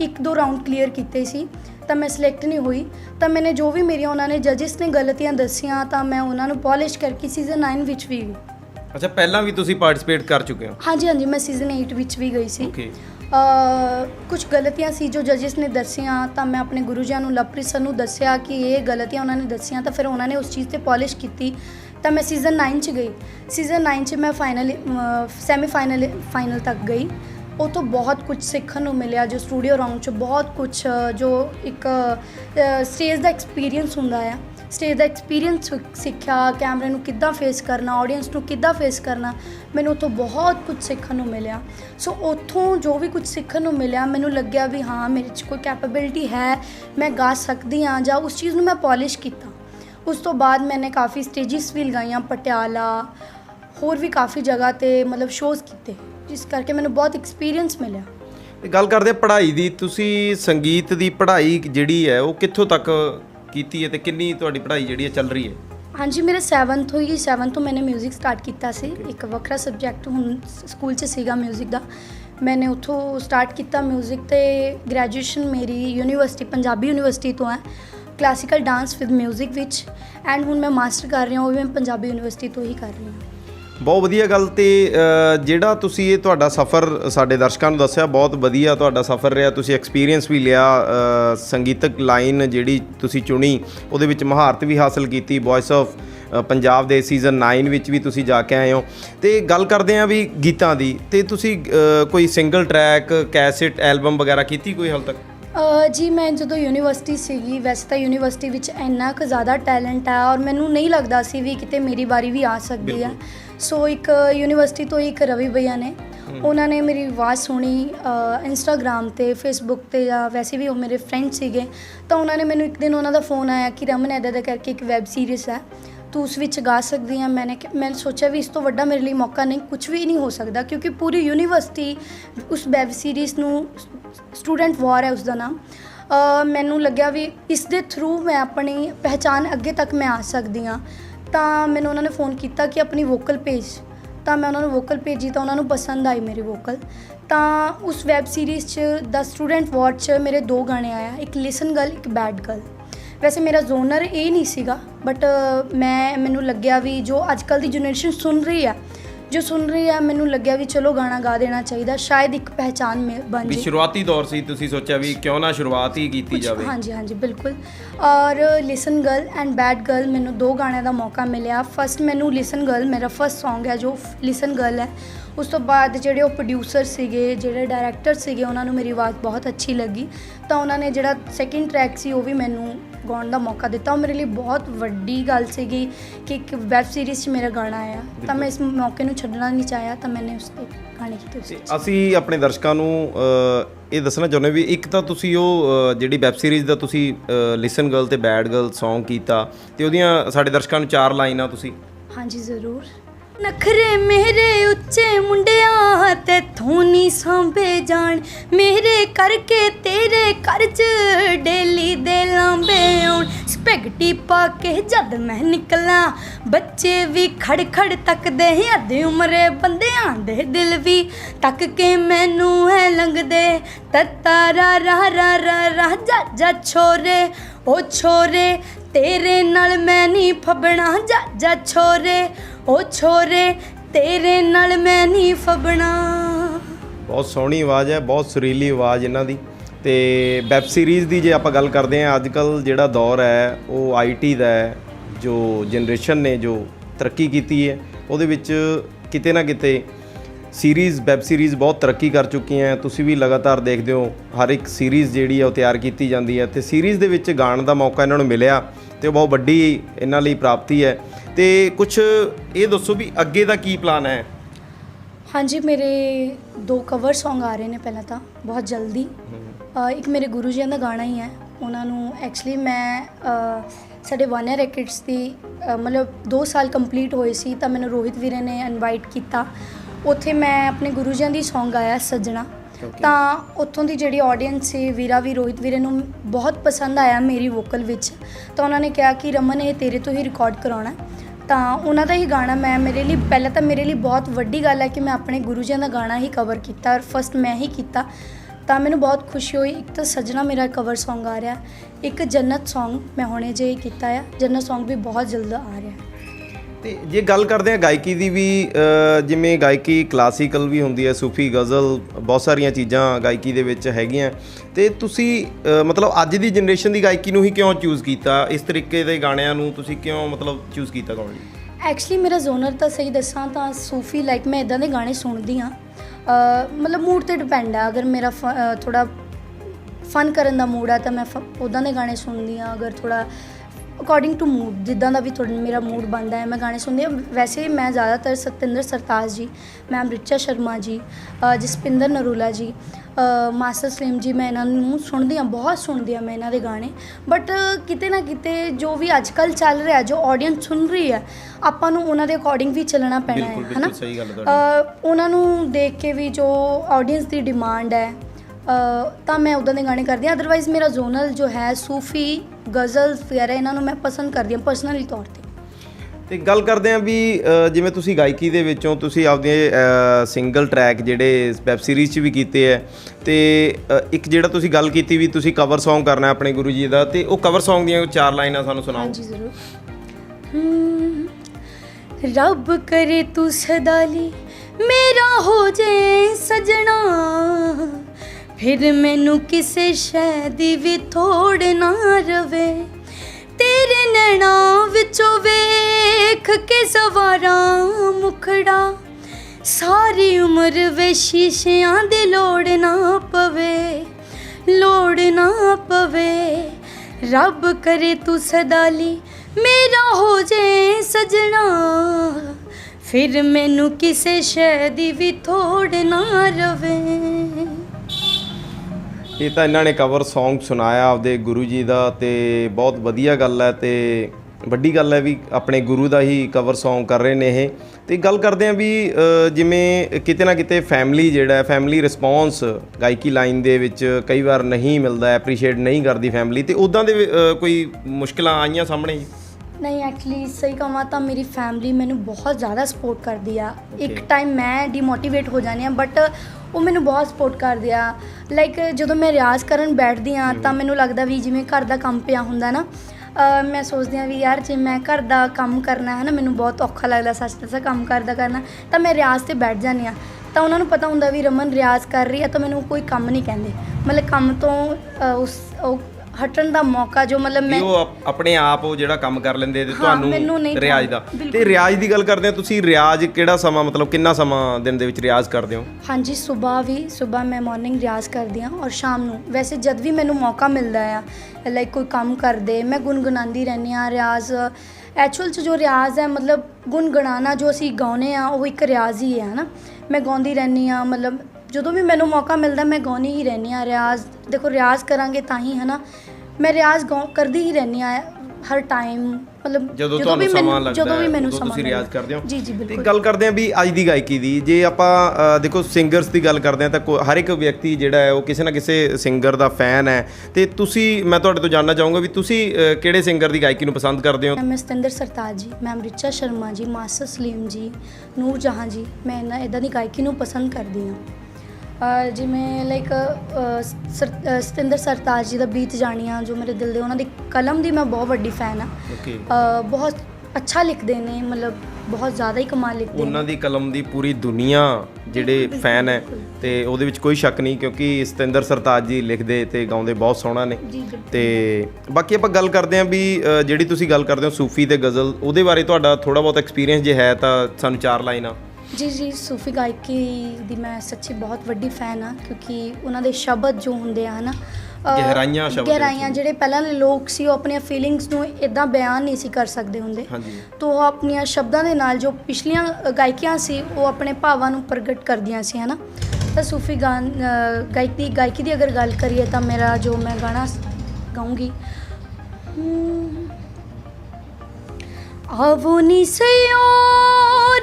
Speaker 1: ਇੱਕ ਦੋ ਰਾਊਂਡ ਕਲੀਅਰ ਕੀਤੇ ਸੀ ਤਾਂ ਮੈਂ ਸਿਲੈਕਟ ਨਹੀਂ ਹੋਈ। ਤਾਂ ਮੈਨੇ ਜੋ ਵੀ ਮੇਰੀਆਂ ਉਹਨਾਂ ਨੇ ਜਜਿਸ ਨੇ ਗਲਤੀਆਂ ਦੱਸੀਆਂ ਤਾਂ ਮੈਂ ਉਹਨਾਂ ਨੂੰ ਪਾਲਿਸ਼ ਕਰਕੇ ਸੀਜ਼ਨ 9 ਵਿੱਚ ਵੀ ਗਈ।
Speaker 2: ਅੱਛਾ ਪਹਿਲਾਂ ਵੀ ਤੁਸੀਂ ਪਾਰਟਿਸਿਪੇਟ ਕਰ ਚੁੱਕੇ ਹੋ?
Speaker 1: ਹਾਂਜੀ ਹਾਂਜੀ ਮੈਂ ਸੀਜ਼ਨ 8 ਵਿੱਚ ਵੀ ਗਈ ਸੀ।
Speaker 2: ਓਕੇ
Speaker 1: ਕੁਝ ਗਲਤੀਆਂ ਸੀ ਜੋ ਜਜਿਸ ਨੇ ਦੱਸੀਆਂ, ਤਾਂ ਮੈਂ ਆਪਣੇ ਗੁਰੂ ਜੀ ਨੂੰ, ਲਵਪ੍ਰੀਤ ਸਰ ਨੂੰ ਦੱਸਿਆ ਕਿ ਇਹ ਗਲਤੀਆਂ ਉਹਨਾਂ ਨੇ ਦੱਸੀਆਂ, ਤਾਂ ਫਿਰ ਉਹਨਾਂ ਨੇ ਉਸ ਚੀਜ਼ ਤੇ ਪਾਲਿਸ਼ ਕੀਤੀ। ਤਾਂ ਮੈਂ ਸੀਜ਼ਨ 9 ਚ ਗਈ। ਸੀਜ਼ਨ 9 ਚ ਮੈਂ ਫਾਈਨਲ ਸੈਮੀ ਫਾਈਨਲ ਫਾਈਨਲ ਤੱਕ ਗਈ। ਉਹ ਤੋਂ ਬਹੁਤ ਕੁਝ ਸਿੱਖਣ ਨੂੰ ਮਿਲਿਆ, ਜੋ ਸਟੂਡੀਓ ਰਾਉਂਡ ਚ ਬਹੁਤ ਕੁਝ, ਜੋ ਇੱਕ ਸਟੇਜ ਦਾ ਐਕਸਪੀਰੀਅੰਸ ਹੁੰਦਾ ਆ। ਸਟੇਜ ਦਾ ਐਕਸਪੀਰੀਅੰਸ ਸਿੱਖਿਆ ਕੈਮਰੇ ਨੂੰ ਕਿੱਦਾਂ ਫੇਸ ਕਰਨਾ ਆਡੀਅנס ਨੂੰ ਕਿੱਦਾਂ ਫੇਸ ਕਰਨਾ ਮੈਨੂੰ ਉੱਥੋਂ ਬਹੁਤ ਕੁਝ ਸਿੱਖਣ ਨੂੰ ਮਿਲਿਆ। ਸੋ ਉੱਥੋਂ ਜੋ ਵੀ ਕੁਝ ਸਿੱਖਣ ਨੂੰ ਮਿਲਿਆ, ਮੈਨੂੰ ਲੱਗਿਆ ਵੀ ਹਾਂ, ਮੇਰੇ 'ਚ ਕੋਈ ਕੈਪੇਬਿਲਿਟੀ ਹੈ, ਮੈਂ ਗਾ ਸਕਦੀ ਹਾਂ ਜਾਂ ਉਸ ਚੀਜ਼ ਨੂੰ ਮੈਂ ਪਾਲਿਸ਼ ਕੀਤਾ। ਉਸ ਤੋਂ ਬਾਅਦ ਮੈਨੇ ਕਾਫੀ ਸਟੇਜਿਸ ਵੀ ਲਗਾਈਆਂ, ਪਟਿਆਲਾ, ਹੋਰ ਵੀ ਕਾਫੀ ਜਗ੍ਹਾ ਤੇ ਮਤਲਬ ਸ਼ੋਜ਼ ਕੀਤੇ, ਜਿਸ ਕਰਕੇ ਮੈਨੂੰ ਬਹੁਤ ਐਕਸਪੀਰੀਅੰਸ ਮਿਲਿਆ।
Speaker 2: ਤੇ ਗੱਲ ਕਰਦੇ ਹਾਂ ਪੜ੍ਹਾਈ ਦੀ, ਤੁਸੀਂ ਸੰਗੀਤ ਦੀ ਪੜ੍ਹਾਈ ਜਿਹੜੀ ਹੈ, ਉਹ ਕਿੱਥੋਂ ਤੱਕ ਕੀਤੀ ਹੈ ਤੇ ਕਿੰਨੀ ਤੁਹਾਡੀ ਪੜ੍ਹਾਈ ਜਿਹੜੀ ਹੈ ਚੱਲ ਰਹੀ ਹੈ?
Speaker 1: ਹਾਂਜੀ ਮੇਰਾ 7th ਹੋਈ 7th ਤੋਂ ਮੈਨੇ 뮤직 ਸਟਾਰਟ ਕੀਤਾ ਸੀ। ਇੱਕ ਵੱਖਰਾ ਸਬਜੈਕਟ ਹੁਣ ਸਕੂਲ 'ਚ ਸੀਗਾ 뮤직 ਦਾ। ਮੈਨੇ ਉੱਥੋਂ ਸਟਾਰਟ ਕੀਤਾ 뮤직 ਤੇ ਗ੍ਰੈਜੂਏਸ਼ਨ ਮੇਰੀ ਯੂਨੀਵਰਸਿਟੀ ਪੰਜਾਬੀ ਯੂਨੀਵਰਸਿਟੀ ਤੋਂ ਹੈ। ਕਲਾਸਿਕਲ ਡਾਂਸ ਵਿਦ 뮤직 ਵਿੱਚ। ਐਂਡ ਹੁਣ ਮੈਂ ਮਾਸਟਰ ਕਰ ਰਹੀ ਹਾਂ ਉਹ ਵੀ ਮੈਂ ਪੰਜਾਬੀ ਯੂਨੀਵਰਸਿਟੀ ਤੋਂ ਹੀ ਕਰ ਰਹੀ ਹਾਂ।
Speaker 2: ਬਹੁਤ ਵਧੀਆ ਗੱਲ ਤੇ ਜਿਹੜਾ ਤੁਸੀਂ ਇਹ ਤੁਹਾਡਾ ਸਫ਼ਰ ਸਾਡੇ ਦਰਸ਼ਕਾਂ ਨੂੰ ਦੱਸਿਆ ਬਹੁਤ ਵਧੀਆ ਤੁਹਾਡਾ ਸਫ਼ਰ ਰਿਹਾ। ਤੁਸੀਂ ਐਕਸਪੀਰੀਅੰਸ ਵੀ ਲਿਆ ਸੰਗੀਤਕ ਲਾਈਨ ਜਿਹੜੀ ਤੁਸੀਂ ਚੁਣੀ ਉਹਦੇ ਵਿੱਚ ਮਹਾਰਤ ਵੀ ਹਾਸਲ ਕੀਤੀ ਵੌਇਸ ਆਫ ਪੰਜਾਬ ਦੇ ਸੀਜ਼ਨ 9 ਵਿੱਚ ਵੀ ਤੁਸੀਂ ਜਾ ਕੇ ਆਏ ਹੋ। ਤੇ ਗੱਲ ਕਰਦੇ ਆਂ ਵੀ ਗੀਤਾਂ ਦੀ ਤੇ ਤੁਸੀਂ ਕੋਈ ਸਿੰਗਲ ਟਰੈਕ ਕੈਸੇਟ ਐਲਬਮ ਵਗੈਰਾ ਕੀਤੀ ਕੋਈ ਹਾਲ ਤੱਕ?
Speaker 1: ਜੀ ਮੈਂ ਜਦੋਂ ਯੂਨੀਵਰਸਿਟੀ ਸੀਗੀ ਵੈਸੇ ਤਾਂ ਯੂਨੀਵਰਸਿਟੀ ਵਿੱਚ ਇੰਨਾ ਕੁ ਜ਼ਿਆਦਾ ਟੈਲੈਂਟ ਹੈ ਔਰ ਮੈਨੂੰ ਨਹੀਂ ਲੱਗਦਾ ਸੀ ਵੀ ਕਿਤੇ ਮੇਰੀ ਵਾਰੀ ਵੀ ਆ ਸਕਦੀ ਹੈ ਸੋ ਇੱਕ ਯੂਨੀਵਰਸਿਟੀ ਤੋਂ ਇੱਕ ਰਵੀ ਭਈਆ ਨੇ। ਉਹਨਾਂ ਨੇ ਮੇਰੀ ਆਵਾਜ਼ ਸੁਣੀ ਇੰਸਟਾਗ੍ਰam ਤੇ ਫੇਸਬੁੱਕ ਤੇ ਜਾਂ ਵੈਸੇ ਵੀ ਉਹ ਮੇਰੇ ਫਰੈਂਡ ਸੀਗੇ। ਤਾਂ ਉਹਨਾਂ ਨੇ ਮੈਨੂੰ ਇੱਕ ਦਿਨ ਉਹਨਾਂ ਦਾ ਫੋਨ ਆਇਆ ਕਿ ਰਮਨ ਐਦਾ ਦਾ ਕਰਕੇ ਇੱਕ ਵੈਬ ਸੀਰੀਜ਼ ਹੈ ਤੂੰ ਉਸ ਵਿੱਚ ਗਾ ਸਕਦੀ ਆ ਕਿ- ਮੈਂ ਸੋਚਿਆ ਵੀ ਇਸ ਤੋਂ ਵੱਡਾ ਮੇਰੇ ਲਈ ਮੌਕਾ ਨਹੀਂ ਕੁਝ ਵੀ ਨਹੀਂ ਹੋ ਸਕਦਾ ਕਿਉਂਕਿ ਪੂਰੀ ਯੂਨੀਵਰਸਿਟੀ ਉਸ ਵੈਬ ਸੀਰੀਜ਼ ਨੂੰ ਸਟੂਡੈਂਟ ਵਾਰ ਹੈ ਉਸ ਦਾ ਨਾਮ ਮੈਨੂੰ ਲੱਗਿਆ ਵੀ ਇਸ ਦੇ ਥਰੂ ਮੈਂ ਆਪਣੀ ਪਹਿਚਾਨ ਅੱਗੇ ਤੱਕ ਮੈਂ ਆ ਸਕਦੀ ਹਾਂ। ਤਾਂ ਮੈਨੂੰ ਉਹਨਾਂ ਨੇ ਫੋਨ ਕੀਤਾ ਕਿ ਆਪਣੀ ਵੋਕਲ ਭੇਜ ਤਾਂ ਮੈਂ ਉਹਨਾਂ ਨੂੰ ਵੋਕਲ ਭੇਜੀ ਤਾਂ ਉਹਨਾਂ ਨੂੰ ਪਸੰਦ ਆਈ ਮੇਰੀ ਵੋਕਲ ਤਾਂ ਉਸ ਵੈਬ ਸੀਰੀਜ਼ 'ਚ ਦਾ ਸਟੂਡੈਂਟ ਵਾਰ 'ਚ ਮੇਰੇ ਦੋ ਗਾਣੇ ਆਇਆ ਇੱਕ ਲਿਸਨ ਗਰਲ ਇੱਕ ਬੈਡ ਗਰਲ ਵੈਸੇ ਮੇਰਾ ਜ਼ੋਨਰ ਇਹ ਨਹੀਂ ਸੀਗਾ ਬਟ ਮੈਂ, ਮੈਨੂੰ ਲੱਗਿਆ ਵੀ ਜੋ ਅੱਜ ਕੱਲ ਦੀ ਜਨਰੇਸ਼ਨ ਸੁਣ ਰਹੀ ਆ ਜੋ ਸੁਣ ਰਹੀ ਹੈ ਮੈਨੂੰ ਲੱਗਿਆ ਵੀ ਚਲੋ ਗਾਣਾ ਗਾ ਦੇਣਾ ਚਾਹੀਦਾ ਸ਼ਾਇਦ ਇੱਕ ਪਹਿਚਾਨ ਮਿਲ- ਬਣ
Speaker 2: ਵੀ
Speaker 1: ਜੇ।
Speaker 2: ਸ਼ੁਰੂਆਤੀ ਦੌਰ ਸੀ ਤੁਸੀਂ ਸੋਚਿਆ ਵੀ ਕਿਉਂ ਨਾ ਸ਼ੁਰੂਆਤ ਹੀ ਕੀਤੀ
Speaker 1: ਕੁਛ-
Speaker 2: ਜਾਵੇ?
Speaker 1: ਹਾਂਜੀ ਹਾਂਜੀ ਬਿਲਕੁਲ। ਔਰ listen girl and bad girl ਮੈਨੂੰ ਦੋ ਗਾਣਿਆਂ ਦਾ ਮੌਕਾ ਮਿਲਿਆ। ਫਸਟ ਮੈਨੂੰ ਲਿਸਨ ਗਰਲ ਮੇਰਾ ਫਸਟ Song ਹੈ ਜੋ ਲਿਸਨ ਗਰਲ ਹੈ। ਉਸ ਤੋਂ ਬਾਅਦ ਜਿਹੜੇ ਉਹ ਪ੍ਰੋਡਿਊਸਰ ਸੀਗੇ ਜਿਹੜੇ ਡਾਇਰੈਕਟਰ ਸੀਗੇ ਉਹਨਾਂ ਨੂੰ ਮੇਰੀ ਆਵਾਜ਼ ਬਹੁਤ ਅੱਛੀ ਲੱਗੀ। ਤਾਂ ਉਹਨਾਂ ਨੇ ਜਿਹੜਾ ਸੈਕਿੰਡ ਟਰੈਕ ਸੀ ਉਹ ਵੀ ਮੈਨੂੰ ਗਾਉਣ ਦਾ ਮੌਕਾ ਦਿੱਤਾ। ਉਹ ਮੇਰੇ ਲਈ ਬਹੁਤ ਵੱਡੀ ਗੱਲ ਸੀਗੀ ਕਿ ਇੱਕ ਵੈਬ ਸੀਰੀਜ਼ 'ਚ ਮੇਰਾ ਗਾਣਾ ਆਇਆ। ਤਾਂ ਮੈਂ ਇਸ ਮੌਕੇ ਨੂੰ ਛੱਡਣਾ ਨਹੀਂ ਚਾਹਿਆ ਤਾਂ ਮੈंने ਉਸ ਤੇ ਗਾਣੇ ਕੀਤੇ ਉਸ।
Speaker 2: ਅਸੀਂ ਆਪਣੇ ਦਰਸ਼ਕਾਂ ਨੂੰ ਇਹ ਦੱਸਣਾ ਚਾਹੁੰਦੇ ਵੀ ਇੱਕ ਤਾਂ ਤੁਸੀਂ ਉਹ ਜਿਹੜੀ ਵੈਬ ਸੀਰੀਜ਼ ਦਾ ਤੁਸੀਂ ਲਿਸਨ ਗਰਲ ਤੇ ਬੈਡ ਗਰਲ Song ਕੀਤਾ ਤੇ ਉਹਦੀਆਂ ਸਾਡੇ ਦਰਸ਼ਕਾਂ ਨੂੰ ਚਾਰ ਲਾਈਨਾਂ ਤੁਸੀਂ
Speaker 1: ਹਾਂਜੀ ਜ਼ਰੂਰ। ਨਖਰੇ ਮੇਰੇ ਉੱਚੇ ਮੁੰਡਿਆਂ ਤੇ ਥੋਨੀ ਸਾਂਭੇ ਜਾਣ। ਮੇਰੇ ਕਰਕੇ ਤੇਰੇ ਘਰ 'ਚ ਡੇਲੀ ਦੇ ਲਾਂਬੇ ਆਉਣ। ਸਪੈਗਟੀ ਪਾ ਕੇ ਜਦ ਮੈਂ ਨਿਕਲਾਂ, ਬੱਚੇ ਵੀ ਖੜ ਤੱਕਦੇ ਅੱਧੀ ਉਮਰੇ ਬੰਦਿਆਂ ਦੇ ਦਿਲ ਵੀ ਤੱਕ ਕੇ ਮੈਨੂੰ ਹੈ ਲੰਘਦੇ। ਤਤਾਰਾ ਰਾ ਰਾ ਰਾ ਰਾ ਜਾ ਜਾ ਛੋਰੇ, ਉਹ ਛੋਰੇ, ਤੇਰੇ ਨਾਲ ਮੈਂ ਨਹੀਂ ਫਬਣਾ, ਜਾ ਜਾ ਛੋਰੇ ਉਹ ਛੋਰੇ, ਤੇਰੇ ਨਾਲ ਮੈਂ ਨਹੀਂ ਫਬਣਾ।
Speaker 2: ਬਹੁਤ ਸੋਹਣੀ ਆਵਾਜ਼ ਹੈ, ਬਹੁਤ ਸੁਰੀਲੀ ਆਵਾਜ਼ ਇਹਨਾਂ ਦੀ। ਤੇ ਵੈਬ ਸੀਰੀਜ਼ ਦੀ ਜੇ ਆਪਾਂ ਗੱਲ ਕਰਦੇ ਹਾਂ ਅੱਜ ਕੱਲ ਜਿਹੜਾ ਦੌਰ ਹੈ, ਉਹ ਆਈਟੀ ਦਾ ਹੈ, ਜੋ ਜਨਰੇਸ਼ਨ ਨੇ ਜੋ ਤਰੱਕੀ ਕੀਤੀ ਹੈ, ਉਹਦੇ ਵਿੱਚ ਕਿਤੇ ਨਾ ਕਿਤੇ ਸੀਰੀਜ਼, ਵੈਬ ਸੀਰੀਜ਼ ਬਹੁਤ ਤਰੱਕੀ ਕਰ ਚੁੱਕੀਆਂ ਹੈ। ਤੁਸੀਂ ਵੀ ਲਗਾਤਾਰ ਦੇਖਦੇ ਹੋ, ਹਰ ਇੱਕ ਸੀਰੀਜ਼ ਜਿਹੜੀ ਹੈ, ਉਹ ਤਿਆਰ ਕੀਤੀ ਜਾਂਦੀ ਹੈ। ਤੇ ਸੀਰੀਜ਼ ਦੇ ਵਿੱਚ ਗਾਣ ਦਾ ਮੌਕਾ ਇਹਨਾਂ ਨੂੰ ਮਿਲਿਆ, ਤੇ ਉਹ ਬਹੁਤ ਵੱਡੀ ਇਹਨਾਂ ਲਈ ਪ੍ਰਾਪਤੀ ਹੈ। ਤੇ ਕੁਝ ਇਹ ਦੱਸੋ ਵੀ ਅੱਗੇ ਦਾ ਕੀ ਪਲਾਨ ਹੈ?
Speaker 1: ਹਾਂਜੀ ਮੇਰੇ ਦੋ ਕਵਰ Song ਆ ਰਹੇ ਨੇ ਪਹਿਲਾਂ ਤਾਂ ਬਹੁਤ ਜਲਦੀ। ਅ, ਇੱਕ ਮੇਰੇ ਗੁਰੂ ਜੀ ਦਾ ਗਾਣਾ ਹੀ ਹੈ। ਉਹਨਾਂ ਨੂੰ ਐਕਚੁਅਲੀ ਮੈਂ ਅ, ਸਾਡੇ ਵਾਨਿਆ ਰੈਕਟਸ ਦੀ ਅ, ਮਤਲਬ 2 ਸਾਲ ਕੰਪਲੀਟ ਹੋਏ ਸੀ ਤਾਂ ਮੈਨੂੰ ਰੋਹਿਤ ਵੀਰੇ ਨੇ ਇਨਵਾਈਟ ਕੀਤਾ। ਉੱਥੇ ਮੈਂ ਆਪਣੇ ਗੁਰੂ ਜੀ ਦੀ Song ਗਾਇਆ ਸੱਜਣਾ. ਤਾਂ ਉੱਥੋਂ ਦੀ ਜਿਹੜੀ ਆਡੀਅנס ਸੀ, ਵੀਰਾ ਵੀ, ਰੋਹਿਤ ਵੀਰੇ ਨੂੰ ਬਹੁਤ ਪਸੰਦ ਆਇਆ ਮੇਰੀ ਵੋਕਲ ਵਿੱਚ। ਤਾਂ ਉਹਨਾਂ ਨੇ ਕਿਹਾ ਕਿ ਰਮਨ, ਇਹ ਤੇਰੇ ਤੋਂ ਹੀ ਰਿਕਾਰਡ ਕਰਾਉਣਾ ਤਾਂ ਉਹਨਾਂ ਦਾ ਹੀ ਗਾਣਾ ਮੈਂ ਮੇਰੇ ਲਈ, ਪਹਿਲਾਂ ਤਾਂ ਮੇਰੇ ਲਈ ਬਹੁਤ ਵੱਡੀ ਗੱਲ ਹੈ ਕਿ ਮੈਂ ਆਪਣੇ ਗੁਰੂ ਜੀ ਦਾ ਗਾਣਾ ਹੀ ਕਵਰ ਕੀਤਾ ਔਰ ਫਸਟ ਮੈਂ ਹੀ ਕੀਤਾ। ਤਾਂ ਮੈਨੂੰ ਬਹੁਤ ਖੁਸ਼ੀ ਹੋਈ। ਇੱਕ ਤਾਂ ਸਜਣਾ ਮੇਰਾ ਕਵਰ Song ਆ ਰਿਹਾ। ਇੱਕ ਜੰਨਤ Song ਮੈਂ ਹੁਣੇ ਜੇ ਹੀ ਕੀਤਾ ਆ। ਜੰਨਤ Song ਵੀ ਬਹੁਤ ਜਲਦ ਆ ਰਿਹਾ।
Speaker 2: ਤੇ ਜੇ ਗੱਲ ਕਰਦੇ ਆ ਗਾਇਕੀ ਦੀ ਵੀ ਜਿਵੇਂ ਗਾਇਕੀ ਕਲਾਸੀਕਲ ਵੀ ਹੁੰਦੀ ਹੈ, ਸੂਫੀ ਗਜ਼ਲ, ਬਹੁਤ ਸਾਰੀਆਂ ਚੀਜ਼ਾਂ ਗਾਇਕੀ ਦੇ ਵਿੱਚ ਹੈਗੀਆਂ। ਤੇ ਤੁਸੀਂ ਮਤਲਬ ਅੱਜ ਦੀ ਜਨਰੇਸ਼ਨ ਦੀ ਗਾਇਕੀ ਨੂੰ ਹੀ ਕਿਉਂ ਚੂਜ਼ ਕੀਤਾ? ਇਸ ਤਰੀਕੇ ਦੇ ਗਾਣਿਆਂ ਨੂੰ ਤੁਸੀਂ ਕਿਉਂ, ਮਤਲਬ ਚੂਜ਼ ਕੀਤਾ ਗਾਉਣ ਲਈ
Speaker 1: ਐਕਚੁਅਲੀ ਮੇਰਾ ਜ਼ੋਨਰ ਤਾਂ ਸਹੀ ਦੱਸਾਂ ਤਾਂ ਸੂਫੀ ਲਾਈਕ ਮੈਂ ਇਦਾਂ ਦੇ ਗਾਣੇ ਸੁਣਦੀ ਹਾਂ। ਮਤਲਬ ਮੂਡ ਤੇ ਡਿਪੈਂਡ ਆ। ਅਗਰ ਮੇਰਾ ਥੋੜਾ ਫਨ ਕਰਨ ਦਾ ਮੂਡ ਆ ਤਾਂ ਮੈਂ ਉਦਾਂ ਦੇ ਗਾਣੇ ਸੁਣਦੀ ਹਾਂ। ਅਗਰ ਥੋੜਾ ਅਕੋਰਡਿੰਗ ਟੂ ਮੂਡ ਜਿੱਦਾਂ ਦਾ ਵੀ ਤੁਹਾਡਾ ਮੇਰਾ ਮੂਡ ਬਣਦਾ ਹੈ ਮੈਂ ਗਾਣੇ ਸੁਣਦੀ ਹਾਂ। ਵੈਸੇ ਮੈਂ ਜ਼ਿਆਦਾਤਰ ਸਤਿੰਦਰ ਸਰਤਾਜ ਜੀ ਮੈਮ ਰਿਚਾ ਸ਼ਰਮਾ ਜੀ ਜਸਪਿੰਦਰ ਨਰੂਲਾ ਜੀ ਮਾਸਟਰ ਸਲੀਮ ਜੀ ਮੈਂ ਇਹਨਾਂ ਨੂੰ ਸੁਣਦੀ ਹਾਂ ਬਹੁਤ ਸੁਣਦੀ ਹਾਂ ਮੈਂ ਇਹਨਾਂ ਦੇ ਗਾਣੇ। ਬਟ ਕਿਤੇ ਨਾ ਕਿਤੇ ਜੋ ਵੀ ਅੱਜ ਕੱਲ ਚੱਲ ਰਿਹਾ ਜੋ ਆਡੀਅנס ਸੁਣ ਰਹੀ ਹੈ ਆਪਾਂ ਨੂੰ ਉਹਨਾਂ ਦੇ ਅਕੋਰਡਿੰਗ ਵੀ ਚੱਲਣਾ ਪੈਣਾ ਹੈ ਹਨਾ ਉਹਨਾਂ ਨੂੰ ਦੇਖ ਕੇ ਵੀ ਜੋ ਆਡੀਅנס ਦੀ ਡਿਮਾਂਡ ਹੈ ਤਾਂ ਮੈਂ ਉਦਾਂ ਦੇ ਗਾਣੇ ਕਰਦੀ ਹਾਂ। ਅਦਰਵਾਈਜ਼ ਮੇਰਾ ਜ਼ੋਨਲ ਜੋ ਹੈ ਸੂਫੀ ਗਜ਼ਲ ਵਗੈਰਾ ਇਹਨਾਂ ਨੂੰ ਮੈਂ ਪਸੰਦ ਕਰਦੀ ਹਾਂ ਪਰਸਨਲੀ ਤੌਰ ਤੇ।
Speaker 2: ਤੇ ਗੱਲ ਕਰਦੇ ਆ ਵੀ ਜਿਵੇਂ ਤੁਸੀਂ ਗਾਇਕੀ ਦੇ ਵਿੱਚੋਂ ਤੁਸੀਂ ਆਪਦੇ ਸਿੰਗਲ ਟਰੈਕ ਜਿਹੜੇ ਵੈਬ ਸੀਰੀਜ਼ 'ਚ ਵੀ ਕੀਤੇ ਐ ਤੇ ਇੱਕ ਜਿਹੜਾ ਤੁਸੀਂ ਗੱਲ ਕੀਤੀ ਵੀ ਤੁਸੀਂ ਕਵਰ Song ਕਰਨਾ ਆਪਣੇ ਗੁਰੂ ਜੀ ਦਾ ਤੇ ਉਹ ਕਵਰ Song ਦੀਆਂ ਚਾਰ ਲਾਈਨਾਂ ਸਾਨੂੰ ਸੁਣਾਓ।
Speaker 1: ਹਾਂਜੀ ਜ਼ਰੂਰ। ਰੱਬ ਕਰੇ ਤੂੰ ਸਦਾਲੀ ਮੇਰਾ ਹੋ ਜੇ ਸਜਣਾ। ਫਿਰ ਮੈਨੂੰ ਕਿਸੇ ਸ਼ੈ ਦੀ ਵੀ ਥੋੜ ਨਾ ਰਵੇ। ਤੇਰੇ ਨੈਣਾ ਵਿੱਚੋਂ ਵੇਖ ਕੇ ਸਵਾਰਾਂ ਮੁਖੜਾ। ਸਾਰੀ ਉਮਰ ਵੇ ਸ਼ੀਸ਼ਿਆਂ ਦੇ ਲੋੜ ਨਾ ਪਵੇ, ਲੋੜ ਨਾ ਪਵੇ। ਰੱਬ ਕਰੇ ਤੂੰ ਸਦਾ ਲਈ ਮੇਰਾ ਹੋ ਜੇ ਸਜਣਾ। ਫਿਰ ਮੈਨੂੰ ਕਿਸੇ ਸ਼ੈ ਦੀ ਵੀ ਥੋੜ ਨਾ ਰਵੇ।
Speaker 2: ਇਹ ਤਾਂ ਇਹਨਾਂ ਨੇ ਕਵਰ Song ਸੁਣਾਇਆ ਆਪਦੇ ਗੁਰੂ ਜੀ ਦਾ ਤੇ ਬਹੁਤ ਵਧੀਆ ਗੱਲ ਹੈ ਤੇ ਵੱਡੀ ਗੱਲ ਹੈ ਵੀ ਆਪਣੇ ਗੁਰੂ ਦਾ ਹੀ ਕਵਰ Song ਕਰ ਰਹੇ ਨੇ ਇਹ। ਤੇ ਗੱਲ ਕਰਦੇ ਆ ਵੀ ਜਿਵੇਂ ਕਿਤੇ ਨਾ ਕਿਤੇ ਫੈਮਿਲੀ ਜਿਹੜਾ ਹੈ ਫੈਮਿਲੀ ਰਿਸਪੌਂਸ ਗਾਇਕੀ ਲਾਈਨ ਦੇ ਵਿੱਚ ਕਈ ਵਾਰ ਨਹੀਂ ਮਿਲਦਾ ਐਪਰੀਸ਼ੀਏਟ ਨਹੀਂ ਕਰਦੀ ਫੈਮਿਲੀ ਤੇ ਉਦਾਂ ਦੇ ਕੋਈ ਮੁਸ਼ਕਲਾਂ ਆਈਆਂ ਸਾਹਮਣੇ? ਜੀ
Speaker 1: ਨਹੀਂ ਐਕਚੁਅਲੀ ਸਹੀ ਕਹਾਂ ਤਾਂ ਮੇਰੀ ਫੈਮਿਲੀ ਮੈਨੂੰ ਬਹੁਤ ਜ਼ਿਆਦਾ ਸਪੋਰਟ ਕਰਦੀ ਆ। ਇੱਕ ਟਾਈਮ ਮੈਂ ਡੀਮੋਟੀਵੇਟ ਹੋ ਜਾਂਦੀ ਆ ਬਟ ਉਹ ਮੈਨੂੰ ਬਹੁਤ ਸਪੋਰਟ ਕਰਦੀ ਆ। ਲਾਈਕ ਜਦੋਂ ਮੈਂ ਰਿਆਜ਼ ਕਰਨ ਬੈਠਦੀ ਆ ਤਾਂ ਮੈਨੂੰ ਲੱਗਦਾ ਵੀ ਜਿਵੇਂ ਘਰ ਦਾ ਕੰਮ ਪਿਆ ਹੁੰਦਾ ਨਾ ਮੈਂ ਸੋਚਦੀ ਆ ਵੀ ਯਾਰ ਜੇ ਮੈਂ ਘਰ ਦਾ ਕੰਮ ਕਰਨਾ ਹੈ ਨਾ ਮੈਨੂੰ ਬਹੁਤ ਔਖਾ ਲੱਗਦਾ ਸੱਚ ਦੱਸਾਂ ਕੰਮ ਕਰਦਾ ਕਰਨਾ ਤਾਂ ਮੈਂ ਰਿਆਜ਼ ਤੇ ਬੈਠ ਜਾਂਦੀ ਆ। ਤਾਂ ਉਹਨਾਂ ਨੂੰ ਪਤਾ ਹੁੰਦਾ ਵੀ ਰਮਨ ਰਿਆਜ਼ ਕਰ ਰਹੀ ਆ ਤਾਂ ਮੈਨੂੰ ਕੋਈ ਕੰਮ ਨਹੀਂ ਕਹਿੰਦੇ। ਮਤਲਬ ਕੰਮ ਤੋਂ ਉਸ ਉਹ ਹਟਣ ਦਾ ਮੌਕਾ ਜੋ ਮਤਲਬ
Speaker 2: ਵੀ
Speaker 1: ਮੈਂ
Speaker 2: ਉਹ ਆਪ- ਆਪਣੇ ਆਪ ਉਹ ਜਿਹੜਾ ਕੰਮ ਕਰ ਲੈਂਦੇ ਤੇ
Speaker 1: ਹਾਂ, ਮੈਨੂੰ
Speaker 2: ਤੁਹਾਨੂੰ
Speaker 1: ਨਹੀਂ
Speaker 2: ਰਿਆਜ਼ ਦਾ। ਤੇ ਰਿਆਜ਼ ਦੀ ਗੱਲ ਕਰਦੇ ਆ ਤੁਸੀਂ ਰਿਆਜ਼ ਕਿਹੜਾ ਸਮਾਂ ਮਤਲਬ ਕਿੰਨਾ ਸਮਾਂ ਦਿਨ ਦੇ ਵਿੱਚ ਰਿਆਜ਼ ਕਰਦੇ ਹੋ?
Speaker 1: ਹਾਂਜੀ ਸਵੇਰ ਵੀ ਸਵੇਰ ਮੈਂ ਮਾਰਨਿੰਗ ਰਿਆਜ਼ ਕਰਦੀ ਹਾਂ ਔਰ ਸ਼ਾਮ ਨੂੰ। ਵੈਸੇ ਜਦ ਵੀ ਮੈਨੂੰ ਮੌਕਾ ਮਿਲਦਾ ਆ ਲਾਈਕ ਕੋਈ ਕੰਮ ਕਰਦੇ ਮੈਂ ਗੁੰਗੁਣਾਉਂਦੀ ਰਹਿੰਦੀ ਹਾਂ ਰਿਆਜ਼। ਐਕਚੁਅਲ ਚ ਜੋ ਰਿਆਜ਼ ਹੈ ਮਤਲਬ ਗੁੰਗੁਣਾਉਣਾ ਜੋ ਅਸੀਂ ਗਾਉਨੇ ਆ ਉਹ ਇੱਕ ਰਿਆਜ਼ ਹੀ ਹੈ ਹਨਾ? ਮੈਂ ਗਾਉਂਦੀ ਰਹਿੰਦੀ ਹਾਂ ਮਤਲਬ ਜਦੋਂ ਵੀ ਮੈਨੂੰ ਮੌਕਾ ਮਿਲਦਾ ਮੈਂ ਗਾਉਣੀ ਹੀ ਰਹਿੰਦੀ ਹਾਂ। ਰਿਆਜ਼ ਦੇਖੋ ਰਿਆਜ਼ ਕਰਾਂਗੇ ਤਾਂ ਹੀ ਹਨਾ? ਮੈਂ ਰਿਆਜ਼ ਗਾਉ ਕਰਦੀ ਹੀ ਰਹਿੰਦੀ ਹਾਂ ਹਰ ਟਾਈਮ ਮਤਲਬ
Speaker 2: ਜਦੋਂ ਤੁਹਾਨੂੰ ਸਮਾਂ ਲੱਗਦਾ
Speaker 1: ਜਦੋਂ ਵੀ ਮੈਨੂੰ ਸਮਾਂ
Speaker 2: ਤੁਸੀਂ ਰਿਆਜ਼। ਕਰਦੇ ਹੋ?
Speaker 1: ਜੀ ਜੀ
Speaker 2: ਤੇ
Speaker 1: ਬਿਲਕੁਲ।
Speaker 2: ਗੱਲ ਕਰਦੇ ਆਂ ਵੀ ਅੱਜ ਦੀ ਗਾਇਕੀ ਦੀ। ਜੇ ਆਪਾਂ ਦੇਖੋ ਸਿੰਗਰਸ ਦੀ ਗੱਲ ਕਰਦੇ ਆਂ ਤਾਂ ਹਰ ਇੱਕ ਵਿਅਕਤੀ ਜਿਹੜਾ ਹੈ ਉਹ ਕਿਸੇ ਨਾ ਕਿਸੇ ਸਿੰਗਰ ਦਾ ਫੈਨ ਹੈ। ਤੇ ਤੁਸੀਂ ਮੈਂ ਤੁਹਾਡੇ ਤੋਂ ਜਾਣਨਾ ਚਾਹੂੰਗਾ ਵੀ ਤੁਸੀਂ ਕਿਹੜੇ ਸਿੰਗਰ ਦੀ ਗਾਇਕੀ ਨੂੰ ਪਸੰਦ ਕਰਦੇ ਹੋ?
Speaker 1: ਮੈਂ ਸਤਿੰਦਰ ਸਰਤਾਜ ਜੀ ਮੈਮ ਰਿਚਾ ਸ਼ਰਮਾ ਜੀ ਮਾਸਟਰ ਸਲੀਮ ਜੀ ਨੂਰ ਜਹਾਂ ਜੀ ਮੈਂ ਇਹਨਾਂ ਇਦਾਂ ਦੀ ਗਾਇਕੀ ਨੂੰ ਪਸੰਦ ਕਰਦੀ ਹਾਂ। ਜਿਵੇਂ ਲਾਈਕ ਸਤਿੰਦਰ ਸਰਤਾਜ ਜੀ ਦਾ ਬੀਤ ਜਾਣੀਆਂ ਜੋ ਮੇਰੇ ਦਿਲ ਦੇ ਉਹਨਾਂ ਦੀ ਕਲਮ ਦੀ ਮੈਂ ਬਹੁਤ ਵੱਡੀ ਫੈਨ ਆ।
Speaker 2: ਓਕੇ
Speaker 1: ਬਹੁਤ ਅੱਛਾ ਲਿਖਦੇ ਨੇ ਮਤਲਬ ਬਹੁਤ ਜ਼ਿਆਦਾ ਹੀ ਕਮਾਲ ਲਿਖਦੇ
Speaker 2: ਉਹਨਾਂ
Speaker 1: ਨੇ
Speaker 2: ਦੀ ਕਲਮ ਦੀ ਪੂਰੀ ਦੁਨੀਆ ਜਿਹੜੇ ਫੈਨ ਹੈ। ਤੇ ਉਹਦੇ ਵਿੱਚ ਕੋਈ ਸ਼ੱਕ ਨਹੀਂ ਕਿਉਂਕਿ ਸਤਿੰਦਰ ਸਰਤਾਜ ਜੀ ਲਿਖਦੇ ਤੇ ਗਾਉਂਦੇ ਬਹੁਤ ਸੋਹਣਾ ਨੇ। ਤੇ ਬਾਕੀ ਆਪਾਂ ਗੱਲ ਕਰਦੇ ਆਂ ਵੀ ਜਿਹੜੀ ਤੁਸੀਂ ਗੱਲ ਕਰਦੇ ਹੋ ਸੂਫੀ ਤੇ ਗਜ਼ਲ ਉਹਦੇ ਬਾਰੇ ਤੁਹਾਡਾ ਥੋੜਾ ਬਹੁਤ ਐਕਸਪੀਰੀਅੰਸ ਜੇ ਹੈ ਤਾਂ ਸਾਨੂੰ ਚਾਰ ਲਾਈਨਾਂ
Speaker 1: ਜੀ ਜੀ ਸੂਫੀ ਗਾਇਕੀ ਦੀ ਮੈਂ ਸੱਚੀ ਬਹੁਤ ਵੱਡੀ ਫੈਨ ਆ ਕਿਉਂਕਿ ਉਹਨਾਂ ਦੇ ਸ਼ਬਦ ਜੋ ਹੁੰਦੇ ਆ ਹਨਾ ਅਹ,
Speaker 2: ਗਹਿਰਾਈਆਂ ਸ਼ਬਦ ਦੇ ਵਿੱਚ।
Speaker 1: ਗਹਿਰਾਈਆਂ ਜਿਹੜੇ ਪਹਿਲਾਂ ਦੇ ਲੋਕ ਸੀ ਉਹ ਆਪਣੀਆਂ ਫੀਲਿੰਗਸ ਨੂੰ ਇਦਾਂ ਬਿਆਨ ਨਹੀਂ ਸੀ ਕਰ ਸਕਦੇ ਹੁੰਦੇ।
Speaker 2: ਹਾਂਜੀ।
Speaker 1: ਤੋ ਉਹ ਆਪਣੀਆਂ ਸ਼ਬਦਾਂ ਦੇ ਨਾਲ ਜੋ ਪਿਛਲੀਆਂ ਅ, ਗਾਇਕੀਆਂ ਸੀ ਉਹ ਆਪਣੇ ਭਾਵਾਂ ਨੂੰ ਪ੍ਰਗਟ ਕਰਦੀਆਂ ਸੀ ਹਨਾ। ਤਾਂ ਸੂਫੀ ਗਾਨ ਅ, ਗਾਇਕੀ ਗਾਇਕੀ ਦੀ ਅਗਰ ਗੱਲ ਕਰੀਏ ਤਾਂ ਮੇਰਾ ਜੋ ਮੈਂ ਗਾਣਾ ਸ- ਗਾਉਂਗੀ। ਹਮ, ਆਵੋ ਨੀ ਦੇਵੋ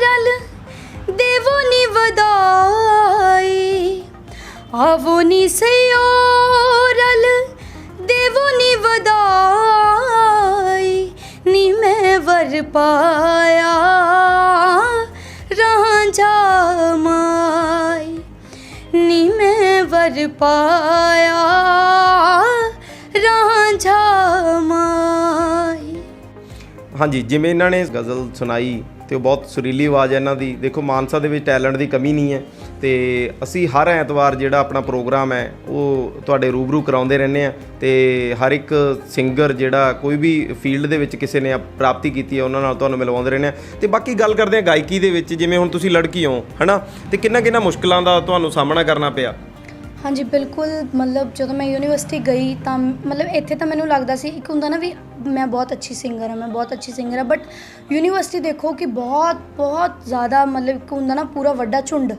Speaker 1: ਨੀ ਵਧਾਈ ਆਵੋ ਨੀ ਸਿਓਰਲ ਦੇਵੋ ਨੀ ਵਧਾਈ ਨੀ ਮੈਂ ਵਰ ਪਾਇਆ ਰਾਂਝਾ ਮਾਈ ਨੀ ਮੈਂ ਵਰ ਪਾਇਆ ਰਾਂਝਾ ਮਾਈ
Speaker 2: ਹਾਂਜੀ, ਜਿਵੇਂ ਇਹਨਾਂ ਨੇ ਗਜ਼ਲ ਸੁਣਾਈ ਤੇ ਉਹ ਬਹੁਤ ਸੁਰੀਲੀ ਆਵਾਜ਼ ਹੈ ਇਹਨਾਂ ਦੀ। ਦੇਖੋ, ਮਾਨਸਾ ਦੇ ਵਿੱਚ ਟੈਲੈਂਟ ਦੀ ਕਮੀ ਨਹੀਂ ਹੈ ਤੇ ਅਸੀਂ ਹਰ ਐਤਵਾਰ ਜਿਹੜਾ ਆਪਣਾ ਪ੍ਰੋਗਰਾਮ ਹੈ, ਉਹ ਤੁਹਾਡੇ ਰੂਬਰੂ ਕਰਾਉਂਦੇ ਰਹਿੰਦੇ ਆ ਤੇ ਹਰ ਇੱਕ ਸਿੰਗਰ ਜਿਹੜਾ ਕੋਈ ਵੀ ਫੀਲਡ ਦੇ ਵਿੱਚ ਕਿਸੇ ਨੇ ਪ੍ਰਾਪਤੀ ਕੀਤੀ ਹੈ, ਉਹਨਾਂ ਨਾਲ ਤੁਹਾਨੂੰ ਮਿਲਵਾਉਂਦੇ ਰਹਿੰਦੇ ਆ ਤੇ ਬਾਕੀ ਗੱਲ ਕਰਦੇ ਆ ਗਾਇਕੀ ਦੇ ਵਿੱਚ, ਜਿਵੇਂ ਹੁਣ ਤੁਸੀਂ ਲੜਕੀ ਹੋ, ਹਨਾ? ਤੇ ਕਿੰਨਾ ਕਿੰਨਾ ਮੁਸ਼ਕਲਾਂ ਦਾ ਤੁਹਾਨੂੰ ਸਾਹਮਣਾ ਕਰਨਾ ਪਿਆ।
Speaker 1: ਹਾਂਜੀ ਬਿਲਕੁਲ ਮਤਲਬ ਜਦੋਂ ਮੈਂ ਯੂਨੀਵਰਸਿਟੀ ਗਈ ਤਾਂ ਮਤਲਬ ਇੱਥੇ ਤਾਂ ਮੈਨੂੰ ਲੱਗਦਾ ਸੀ ਇੱਕ ਹੁੰਦਾ ਨਾ ਵੀ ਮੈਂ ਬਹੁਤ ਅੱਛੀ ਸਿੰਗਰ ਹਾਂ ਮੈਂ ਬਹੁਤ ਅੱਛੀ ਸਿੰਗਰ ਹਾਂ ਬਟ ਯੂਨੀਵਰਸਿਟੀ ਦੇਖੋ ਕਿ ਬਹੁਤ ਬਹੁਤ ਜ਼ਿਆਦਾ ਮਤਲਬ ਇੱਕ ਹੁੰਦਾ ਨਾ ਪੂਰਾ ਵੱਡਾ ਝੁੰਡ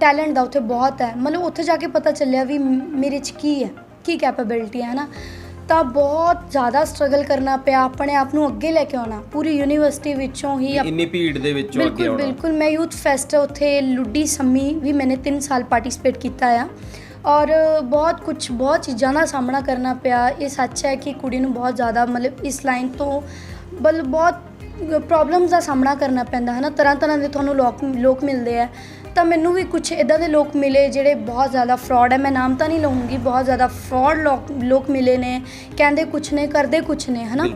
Speaker 1: ਟੈਲੈਂਟ ਦਾ ਉੱਥੇ ਬਹੁਤ ਹੈ। ਮਤਲਬ ਉੱਥੇ ਜਾ ਕੇ ਪਤਾ ਚੱਲਿਆ ਵੀ ਮੇਰੇ 'ਚ ਕੀ ਹੈ ਕੀ ਕੈਪੇਬਿਲਿਟੀ ਹੈ ਨਾ? ਤਾਂ ਬਹੁਤ ਜ਼ਿਆਦਾ ਸਟਰਗਲ ਕਰਨਾ ਪਿਆ ਆਪਣੇ ਆਪ ਨੂੰ ਅੱਗੇ ਲੈ ਕੇ ਆਉਣਾ। ਪੂਰੀ ਯੂਨੀਵਰਸਿਟੀ ਵਿੱਚੋਂ ਹੀ ਆਪ-
Speaker 2: ਇੰਨੀ ਭੀੜ ਦੇ ਵਿੱਚੋਂ ਅੱਗੇ
Speaker 1: ਬਿਲਕੁਲ
Speaker 2: ਆਉਣਾ।
Speaker 1: ਬਿਲਕੁਲ। ਮੈਂ ਯੂਥ ਫੈਸਟ ਉੱਥੇ ਲੁੱਡੀ ਸੰਮੀ ਵੀ ਮੈंने 3 ਸਾਲ ਪਾਰਟਿਸਿਪੇਟ ਕੀਤਾ ਆ। ਔਰ ਬਹੁਤ ਕੁਝ ਬਹੁਤ ਚੀਜ਼ਾਂ ਦਾ ਸਾਹਮਣਾ ਕਰਨਾ ਪਿਆ। ਇਹ ਸੱਚ ਹੈ ਕਿ ਕੁੜੀ ਨੂੰ ਬਹੁਤ ਜ਼ਿਆਦਾ ਮਤਲਬ ਇਸ ਲਾਈਨ ਤੋਂ ਬਲ ਬਹੁਤ ਪ੍ਰੋਬਲਮਸ ਦਾ ਸਾਹਮਣਾ ਕਰਨਾ ਪੈਂਦਾ ਹੈ ਨਾ ਤਰ੍ਹਾਂ ਤਰ੍ਹਾਂ ਦੇ ਤੁਹਾਨੂੰ ਲੋਕ ਲੋਕ ਮਿਲਦੇ ਆ। ਤਾਂ ਮੈਨੂੰ ਵੀ ਕੁਝ ਇਦਾਂ ਦੇ ਲੋਕ ਮਿਲੇ ਜਿਹੜੇ ਬਹੁਤ ਜ਼ਿਆਦਾ ਫਰਾਡ ਹੈ। ਮੈਂ ਨਾਮ ਤਾਂ ਨਹੀਂ ਲਵਾਂਗੀ ਬਹੁਤ ਜ਼ਿਆਦਾ ਫਰਾਡ ਲੋਕ ਮਿਲੇ ਨੇ ਕਹਿੰਦੇ ਕੁਝ ਨੇ ਕਰਦੇ ਕੁਝ ਨੇ ਹਨਾ?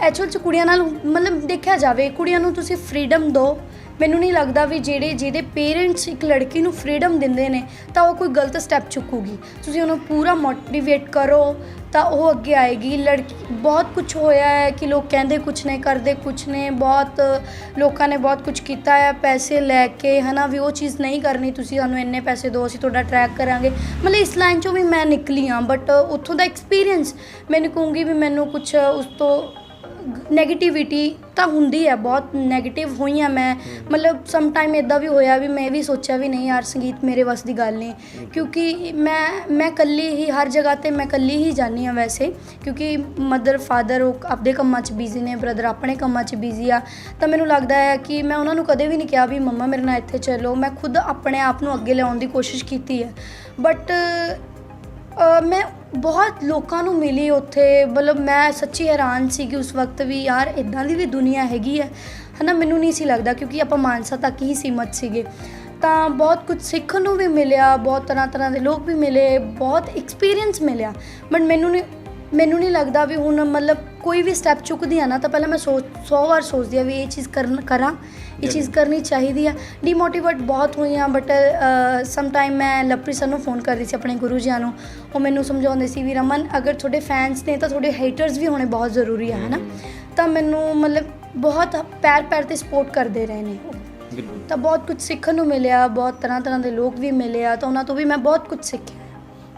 Speaker 1: ਐਕਚੁਅਲ ਚ ਕੁੜੀਆਂ ਨਾਲ ਮਤਲਬ ਦੇਖਿਆ ਜਾਵੇ ਕੁੜੀਆਂ ਨੂੰ ਤੁਸੀਂ ਫ੍ਰੀडम ਦਿਓ। ਮੈਨੂੰ ਨਹੀਂ ਲੱਗਦਾ ਵੀ ਜਿਹੜੇ ਜਿਹਦੇ ਪੇਰੈਂਟਸ ਇੱਕ ਲੜਕੀ ਨੂੰ ਫ੍ਰੀडम ਦਿੰਦੇ ਨੇ ਤਾਂ ਉਹ ਕੋਈ ਗਲਤ ਸਟੈਪ ਚੁੱਕੂਗੀ। ਤੁਸੀਂ ਉਹਨੂੰ ਪੂਰਾ ਮੋਟੀਵੇਟ ਕਰੋ ਤਾਂ ਉਹ ਅੱਗੇ ਆਏਗੀ। ਲੜਕੀ, ਬਹੁਤ ਕੁਝ ਹੋਇਆ ਹੈ ਕਿ ਲੋਕ ਕਹਿੰਦੇ ਕੁਝ ਨੇ, ਕਰਦੇ ਕੁਝ ਨੇ। ਬਹੁਤ ਲੋਕਾਂ ਨੇ ਬਹੁਤ ਕੁਝ ਕੀਤਾ ਹੈ। ਪੈਸੇ ਲੈ ਕੇ, ਹਨਾ, ਵੀ ਉਹ ਚੀਜ਼ ਨਹੀਂ ਕਰਨੀ, ਤੁਸੀਂ ਸਾਨੂੰ ਇੰਨੇ ਪੈਸੇ ਦਿਓ, ਅਸੀਂ ਤੁਹਾਡਾ ਟਰੈਕ ਕਰਾਂਗੇ। ਮਤਲਬ ਇਸ ਲਾਈਨ ਚੋਂ ਵੀ ਮੈਂ ਨਿਕਲੀ ਹਾਂ ਬਟ ਉੱਥੋਂ ਦਾ ਐਕਸਪੀਰੀਅੰਸ ਮੈਨੂੰ ਕਹੂੰਗੀ ਵੀ ਮੈਨੂੰ ਕੁਝ ਉਸ ਤੋਂ ਨੈਗੇਟਿਵਿਟੀ ਤਾਂ ਹੁੰਦੀ ਹੈ, ਬਹੁਤ ਨੈਗੇਟਿਵ ਹੋਈ ਹਾਂ ਮੈਂ। ਮਤਲਬ ਸਮ ਟਾਈਮ ਇਦਾਂ ਵੀ ਹੋਇਆ ਵੀ ਮੈਂ ਵੀ ਸੋਚਿਆ ਵੀ ਨਹੀਂ ਯਾਰ ਸੰਗੀਤ ਮੇਰੇ ਵੱਸ ਦੀ ਗੱਲ ਨਹੀਂ। ਕਿਉਂਕਿ ਮੈਂ ਮੈਂ ਇਕੱਲੀ ਹੀ, ਹਰ ਜਗ੍ਹਾ ਤੇ ਮੈਂ ਇਕੱਲੀ ਹੀ ਜਾਂਦੀ ਹਾਂ ਵੈਸੇ। ਕਿਉਂਕਿ ਮਦਰ ਫਾਦਰ ਉਹ ਆਪਦੇ ਕੰਮਾਂ 'ਚ ਬਿਜ਼ੀ ਨੇ ਬ੍ਰਦਰ ਆਪਣੇ ਕੰਮਾਂ 'ਚ ਬਿਜ਼ੀ ਆ। ਤਾਂ ਮੈਨੂੰ ਲੱਗਦਾ ਹੈ ਕਿ ਮੈਂ ਉਹਨਾਂ ਨੂੰ ਕਦੇ ਵੀ ਨਹੀਂ ਕਿਹਾ ਵੀ ਮੰਮਾ ਮੇਰੇ ਨਾਲ ਇੱਥੇ ਚੱਲੋ। ਮੈਂ ਖੁਦ ਆਪਣੇ ਆਪ ਨੂੰ ਅੱਗੇ ਲਿਆਉਣ ਦੀ ਕੋਸ਼ਿਸ਼ ਕੀਤੀ ਹੈ। ਬਟ ਅ, ਮੈਂ ਬਹੁਤ ਲੋਕਾਂ ਨੂੰ ਮਿਲੀ ਉੱਥੇ। ਮਤਲਬ ਮੈਂ ਸੱਚੀ ਹੈਰਾਨ ਸੀ ਕਿ ਉਸ ਵਕਤ ਵੀ ਯਾਰ ਇਦਾਂ ਦੀ ਵੀ ਦੁਨੀਆ ਹੈਗੀ ਹੈ। ਹਨਾ ਮੈਨੂੰ ਨਹੀਂ ਸੀ ਲੱਗਦਾ ਕਿਉਂਕਿ ਆਪਾਂ ਮਾਨਸਾ ਤੱਕ ਹੀ ਸੀਮਤ ਸੀਗੇ। ਤਾਂ ਬਹੁਤ ਕੁਝ ਸਿੱਖਣ ਨੂੰ ਵੀ ਮਿਲਿਆ ਬਹੁਤ ਤਰ੍ਹਾਂ ਤਰ੍ਹਾਂ ਦੇ ਲੋਕ ਵੀ ਮਿਲੇ ਬਹੁਤ ਐਕਸਪੀਰੀਅੰਸ ਮਿਲਿਆ। ਬਟ ਮੈਨੂੰ ਨਹੀਂ ਮੈਨੂੰ ਨਹੀਂ ਲੱਗਦਾ ਵੀ ਹੁਣ ਮਤਲਬ ਕੋਈ ਵੀ ਸਟੈਪ ਚੁੱਕਦੀ ਆ ਨਾ ਤਾਂ ਪਹਿਲਾਂ ਮੈਂ ਸੋਚ 100 ਵਾਰ ਸੋਚਦੀ ਆ ਵੀ ਇਹ ਚੀਜ਼ ਕਰਨ ਕਰਾਂ ਇਹ ਚੀਜ਼ ਕਰਨੀ ਚਾਹੀਦੀ ਆ। ਡੀਮੋਟੀਵੇਟ ਬਹੁਤ ਹੋਈ ਆ ਬਟ ਸਮ ਟਾਈਮ ਮੈਂ ਲਵਪ੍ਰੀਤ ਸਰ ਨੂੰ ਫੋਨ ਕਰਦੀ ਸੀ ਆਪਣੇ ਗੁਰੂ ਜੀਆਂ ਨੂੰ। ਉਹ ਮੈਨੂੰ ਸਮਝਾਉਂਦੇ ਸੀ ਵੀ ਰਮਨ ਅਗਰ ਤੁਹਾਡੇ ਫੈਨਸ ਨੇ ਤਾਂ ਤੁਹਾਡੇ ਹੇਟਰਸ ਵੀ ਹੋਣੇ ਬਹੁਤ ਜ਼ਰੂਰੀ ਆ ਹਨਾ? ਤਾਂ ਮੈਨੂੰ ਮਤਲਬ ਬਹੁਤ ਪੈਰ ਪੈਰ ਤੇ ਸਪੋਰਟ ਕਰਦੇ ਰਹੇ ਨੇ ਤਾਂ ਬਹੁਤ ਕੁਝ ਸਿੱਖਣ ਨੂੰ ਮਿਲਿਆ ਬਹੁਤ ਤਰ੍ਹਾਂ ਤਰ੍ਹਾਂ ਦੇ ਲੋਕ ਵੀ ਮਿਲੇ ਆ ਤਾਂ ਉਹਨਾਂ ਤੋਂ ਵੀ ਮੈਂ ਬਹੁਤ ਕੁਝ ਸਿੱਖਿਆ।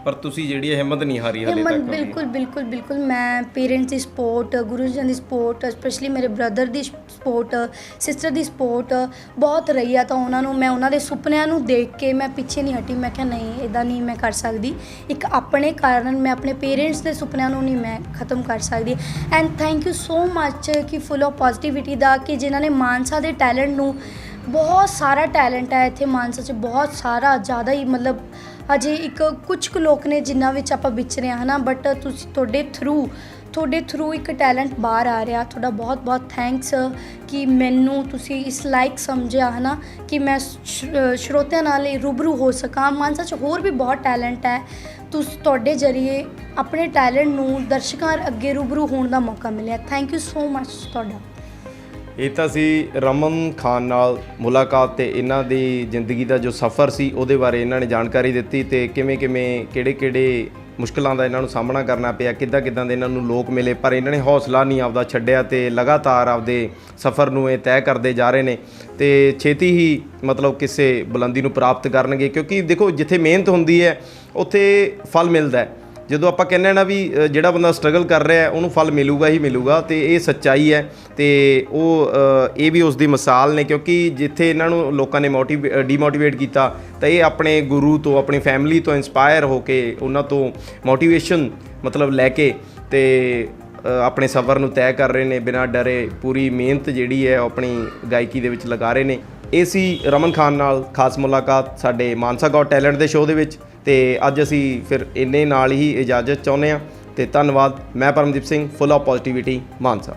Speaker 2: ਪਰ ਤੁਸੀਂ ਜਿਹੜੀ ਇਹ ਹਿੰਮਤ ਨਹੀਂ ਹਾਰੀ ਹਾਲੇ
Speaker 1: ਹਿੰਮਤ
Speaker 2: ਤੱਕ ਵੀ।
Speaker 1: ਬਿਲਕੁਲ ਬਿਲਕੁਲ ਬਿਲਕੁਲ। ਮੈਂ ਪੇਰੈਂਟਸ ਦੀ ਸਪੋਰਟ ਗੁਰੂ ਜੀ ਦੀ ਸਪੋਰਟ ਸਪੈਸ਼ਲੀ ਮੇਰੇ ਬ੍ਰਦਰ ਦੀ ਸਪੋਰਟ ਸਿਸਟਰ ਦੀ ਸਪੋਰਟ ਬਹੁਤ ਰਹੀ ਆ ਤਾਂ ਉਹਨਾਂ ਨੂੰ ਮੈਂ ਉਹਨਾਂ ਦੇ ਸੁਪਨਿਆਂ ਨੂੰ ਦੇਖ ਕੇ ਮੈਂ ਪਿੱਛੇ ਨਹੀਂ ਹਟੀ। ਮੈਂ ਕਿਹਾ ਨਹੀਂ ਇਦਾਂ ਨਹੀਂ ਮੈਂ ਕਰ ਸਕਦੀ। ਇੱਕ ਆਪਣੇ ਕਾਰਨ ਮੈਂ ਆਪਣੇ ਪੇਰੈਂਟਸ ਦੇ ਸੁਪਨਿਆਂ ਨੂੰ ਨਹੀਂ ਮੈਂ ਖਤਮ ਕਰ ਸਕਦੀ। And thank you so much ਕਿ ਫੁੱਲ ਆਫ ਪੋਜ਼ਿਟਿਵਿਟੀ ਦਾ ਕਿ ਜਿਨ੍ਹਾਂ ਨੇ ਮਾਨਸਾ ਦੇ ਟੈਲੈਂਟ ਨੂੰ ਬਹੁਤ ਸਾਰਾ ਟੈਲੈਂਟ ਹੈ ਇੱਥੇ ਮਾਨਸਾ 'ਚ ਬਹੁਤ ਸਾਰਾ ਜ਼ਿਆਦਾ ਹੀ ਮਤਲਬ ਹਜੇ ਇੱਕ ਕੁਝ ਕੁ ਲੋਕ ਨੇ ਜਿਨ੍ਹਾਂ ਵਿੱਚ ਆਪਾਂ ਵਿਚਰੇ ਹਾਂ, ਹਨਾ? ਬਟ ਤੁਸੀਂ ਤੁਹਾਡੇ ਥਰੂ ਤੁਹਾਡੇ ਥਰੂ ਇੱਕ ਟੈਲੈਂਟ ਬਾਹਰ ਆ ਰਿਹਾ। ਤੁਹਾਡਾ ਬਹੁਤ ਬਹੁਤ ਥੈਂਕਸ ਕਿ ਮੈਨੂੰ ਤੁਸੀਂ ਇਸ ਲਾਇਕ ਸਮਝਿਆ, ਹਨਾ? ਕਿ ਮੈਂ ਸਰੋਤਿਆਂ ਨਾਲ ਇਹ ਰੂਬਰੂ ਹੋ ਸਕਾਂ। ਮਾਨਸਾ 'ਚ ਹੋਰ ਵੀ ਬਹੁਤ ਟੈਲੈਂਟ ਹੈ। ਤੁਸੀਂ, ਤੁਹਾਡੇ ਜਰੀਏ ਆਪਣੇ ਟੈਲੈਂਟ ਨੂੰ ਦਰਸ਼ਕਾਂ ਅੱਗੇ ਰੂਬਰੂ ਹੋਣ ਦਾ ਮੌਕਾ ਮਿਲਿਆ। ਥੈਂਕ ਯੂ ਸੋ ਮੱਚ ਤੁਹਾਡਾ।
Speaker 2: ਇਹ ਤਾਂ ਸੀ ਰਮਨ ਖਾਨ ਨਾਲ ਮੁਲਾਕਾਤ ਤੇ ਇਹਨਾਂ ਦੀ ਜ਼ਿੰਦਗੀ ਦਾ ਜੋ ਸਫ਼ਰ ਸੀ, ਉਹਦੇ ਬਾਰੇ ਇਹਨਾਂ ਨੇ ਜਾਣਕਾਰੀ ਦਿੱਤੀ ਤੇ ਕਿਵੇਂ ਕਿਵੇਂ, ਕਿਹੜੇ ਕਿਹੜੇ ਮੁਸ਼ਕਲਾਂ ਦਾ ਇਹਨਾਂ ਨੂੰ ਸਾਹਮਣਾ ਕਰਨਾ ਪਿਆ, ਕਿੱਦਾਂ ਕਿੱਦਾਂ ਦੇ ਇਹਨਾਂ ਨੂੰ ਲੋਕ ਮਿਲੇ, ਪਰ ਇਹਨਾਂ ਨੇ ਹੌਸਲਾ ਨਹੀਂ ਆਪਦਾ ਛੱਡਿਆ ਤੇ ਲਗਾਤਾਰ ਆਪਦੇ ਸਫ਼ਰ ਨੂੰ ਇਹ ਤੈਅ ਕਰਦੇ ਜਾ ਰਹੇ ਨੇ ਤੇ ਛੇਤੀ ਹੀ ਮਤਲਬ ਕਿਸੇ ਬੁਲੰਦੀ ਨੂੰ ਪ੍ਰਾਪਤ ਕਰਨਗੇ ਕਿਉਂਕਿ ਦੇਖੋ ਜਿੱਥੇ ਮਿਹਨਤ ਹੁੰਦੀ ਹੈ, ਉੱਥੇ ਫਲ ਮਿਲਦਾ ਹੈ। ਜਦੋਂ ਆਪਾਂ ਕਹਿੰਦੇ ਆ ਨਾ ਵੀ ਜਿਹੜਾ ਬੰਦਾ ਸਟਰਗਲ ਕਰ ਰਿਹਾ ਉਹਨੂੰ ਫਲ ਮਿਲੂਗਾ ਹੀ ਮਿਲੂਗਾ ਤੇ ਇਹ ਸੱਚਾਈ ਹੈ ਤੇ ਉਹ ਇਹ ਵੀ ਉਸ ਦੀ ਮਿਸਾਲ ਨੇ ਕਿਉਂਕਿ ਜਿੱਥੇ ਇਹਨਾਂ ਨੂੰ ਲੋਕਾਂ ਨੇ ਮੋਟੀਵੇ ਡੀਮੋਟੀਵੇਟ ਕੀਤਾ, ਤਾਂ ਇਹ ਆਪਣੇ ਗੁਰੂ ਤੋਂ, ਆਪਣੀ ਫੈਮਿਲੀ ਤੋਂ ਇਨਸਪਾਇਰ ਹੋ ਕੇ ਉਹਨਾਂ ਤੋਂ ਮੋਟੀਵੇਸ਼ਨ ਮਤਲਬ ਲੈ ਕੇ ਤੇ ਆਪਣੇ ਸਫ਼ਰ ਨੂੰ ਤੈਅ ਕਰ ਰਹੇ ਨੇ, ਬਿਨਾਂ ਡਰੇ ਪੂਰੀ ਮਿਹਨਤ ਜਿਹੜੀ ਹੈ ਉਹ ਆਪਣੀ ਗਾਇਕੀ ਦੇ ਵਿੱਚ ਲਗਾ ਰਹੇ ਨੇ। ਇਹ ਸੀ ਰਮਨ ਖਾਨ ਨਾਲ ਖਾਸ ਮੁਲਾਕਾਤ ਸਾਡੇ ਮਾਨਸਾ ਗੌਟ ਟੈਲੈਂਟ ਦੇ ਸ਼ੋਅ ਦੇ ਵਿੱਚ। ਤੇ ਅੱਜ ਅਸੀਂ ਫਿਰ ਇੰਨੇ ਨਾਲ ਹੀ ਇਜਾਜ਼ਤ ਚਾਹੁੰਦੇ ਹਾਂ ਤੇ ਧੰਨਵਾਦ, ਮੈਂ Paramdeep Singh full of positivity Mansa.